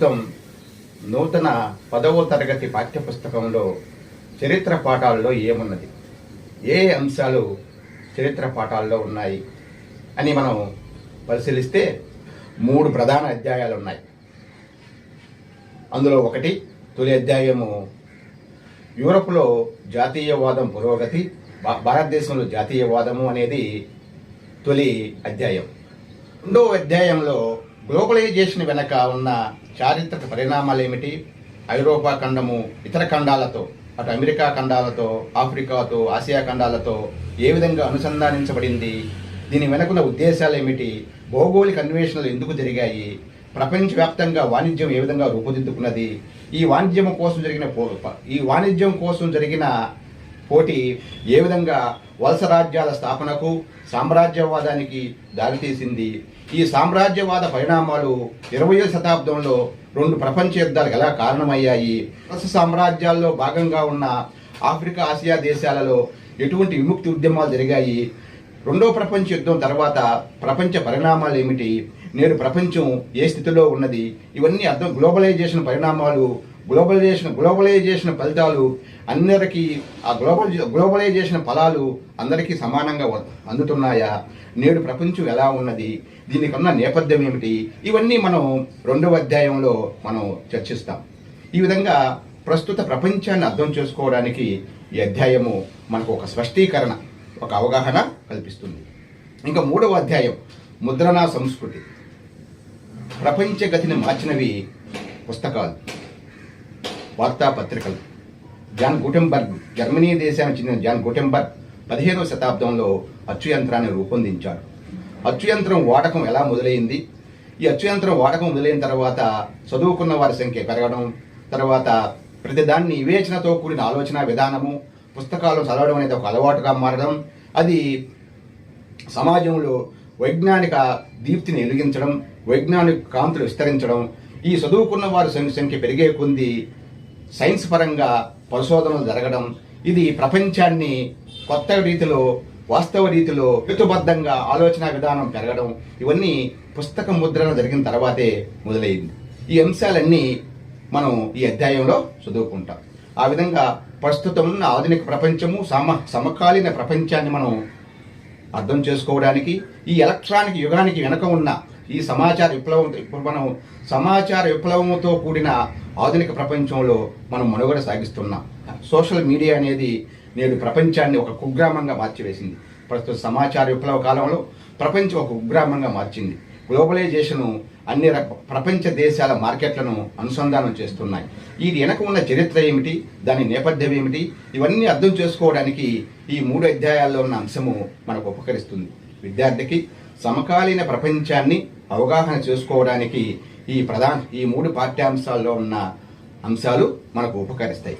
ప్రభుత్వం నూతన పదవ తరగతి పాఠ్యపుస్తకంలో చరిత్ర పాఠాల్లో ఏమున్నది? ఏ అంశాలు చరిత్ర పాఠాల్లో ఉన్నాయి? అని మనం పరిశీలిస్తే మూడు ప్రధాన అధ్యాయాలు ఉన్నాయి అందులో ఒకటి తొలి అధ్యాయము యూరప్లో జాతీయవాదం పురోగతి భా- భారతదేశంలో జాతీయవాదము అనేది తొలి అధ్యాయం. రెండవ అధ్యాయంలో గ్లోబలైజేషన్ వెనక ఉన్న చారిత్రక పరిణామాలు ఏమిటి ఐరోపా ఖండము ఇతర ఖండాలతో అటు అమెరికా ఖండాలతో ఆఫ్రికాతో ఆసియా ఖండాలతో ఏ విధంగా అనుసంధానించబడింది? దీని వెనుకున్న ఉద్దేశాలు ఏమిటి భౌగోళిక అన్వేషణలు ఎందుకు జరిగాయి? ప్రపంచవ్యాప్తంగా వాణిజ్యం ఏ విధంగా రూపుదిద్దుకున్నది? ఈ వాణిజ్యం కోసం జరిగిన ఈ వాణిజ్యం కోసం జరిగిన పోటీ ఏ విధంగా వలస రాజ్యాల స్థాపనకు సామ్రాజ్యవాదానికి దారితీసింది. ఈ సామ్రాజ్యవాద పరిణామాలు ఇరవయో శతాబ్దంలో రెండు ప్రపంచ యుద్ధాలకు ఎలా కారణమయ్యాయి? వలస సామ్రాజ్యాల్లో భాగంగా ఉన్న ఆఫ్రికా ఆసియా దేశాలలో ఎటువంటి విముక్తి ఉద్యమాలు జరిగాయి? రెండో ప్రపంచ యుద్ధం తర్వాత ప్రపంచ పరిణామాలు ఏమిటి? నేడు ప్రపంచం ఏ స్థితిలో ఉన్నది? ఇవన్నీ అర్థం గ్లోబలైజేషన్ పరిణామాలు గ్లోబలైజేషన్ గ్లోబలైజేషన్ ఫలితాలు అందరికీ ఆ గ్లోబల్ గ్లోబలైజేషన్ ఫలాలు అందరికీ సమానంగా అందుతున్నాయా? నేడు ప్రపంచం ఎలా ఉన్నది? దీనికి ఉన్న నేపథ్యం ఏమిటి? ఇవన్నీ మనం రెండవ అధ్యాయంలో మనం చర్చిస్తాం. ఈ విధంగా ప్రస్తుత ప్రపంచాన్ని అర్థం చేసుకోవడానికి ఈ అధ్యాయము మనకు ఒక స్పష్టీకరణ ఒక అవగాహన కల్పిస్తుంది. ఇంకా మూడవ అధ్యాయం ముద్రణా సంస్కృతి. ప్రపంచ గతిని మార్చినవి పుస్తకాలు. వార్తాపత్రికలు. జాన్ గుటెంబర్గ్ జర్మనీ దేశానికి చెందిన జాన్ గుటెంబర్గ్ పదిహేనవ శతాబ్దంలో అచ్చు యంత్రాన్ని రూపొందించాడు అచ్చు యంత్రం వాడకం ఎలా మొదలైంది? ఈ అచ్చు యంత్రం వాడకం మొదలైన తర్వాత చదువుకున్న వారి సంఖ్య పెరగడం తర్వాత ప్రతిదాన్ని వివేచనతో కూడిన ఆలోచన విధానము పుస్తకాలు చదవడం అనేది ఒక అలవాటుగా మారడం అది సమాజంలో వైజ్ఞానిక దీప్తిని వెలిగించడం వైజ్ఞానిక కాంతులు విస్తరించడం ఈ చదువుకున్న వారి సంఖ్య సంఖ్య పెరిగే కొంది సైన్స్ పరంగా పరిశోధనలు జరగడం ఇది ప్రపంచాన్ని కొత్త రీతిలో వాస్తవ రీతిలో హేతుబద్ధంగా ఆలోచన విధానం పెరగడం ఇవన్నీ పుస్తక ముద్రణ జరిగిన తర్వాతే మొదలైంది. ఈ అంశాలన్నీ మనం ఈ అధ్యాయంలో చదువుకుంటాం. ఆ విధంగా ప్రస్తుతం ఉన్న ఆధునిక ప్రపంచము సమ సమకాలీన ప్రపంచాన్ని మనం అర్థం చేసుకోవడానికి ఈ ఎలక్ట్రానిక్ యుగానికి వెనక ఉన్న ఈ సమాచార విప్లవం ఇప్పుడు మనం సమాచార విప్లవంతో కూడిన ఆధునిక ప్రపంచంలో మనం మనుగడ సాగిస్తున్నాం. సోషల్ మీడియా అనేది నేడు ప్రపంచాన్ని ఒక కుగ్రామంగా మార్చివేసింది. ప్రస్తుత సమాచార విప్లవ కాలంలో ప్రపంచం ఒక కుగ్రామంగా మార్చింది. గ్లోబలైజేషను అన్ని రక ప్రపంచ దేశాల మార్కెట్లను అనుసంధానం చేస్తున్నాయి. ఇది వెనక ఉన్న చరిత్ర ఏమిటి? దాని నేపథ్యం ఏమిటి? ఇవన్నీ అర్థం చేసుకోవడానికి ఈ మూడు అధ్యాయాల్లో ఉన్న అంశము మనకు ఉపకరిస్తుంది. విద్యార్థికి సమకాలీన ప్రపంచాన్ని అవగాహన చేసుకోవడానికి ఈ ప్రధాన ఈ మూడు పాఠ్యాంశాల్లో ఉన్న అంశాలు మనకు ఉపకరిస్తాయి.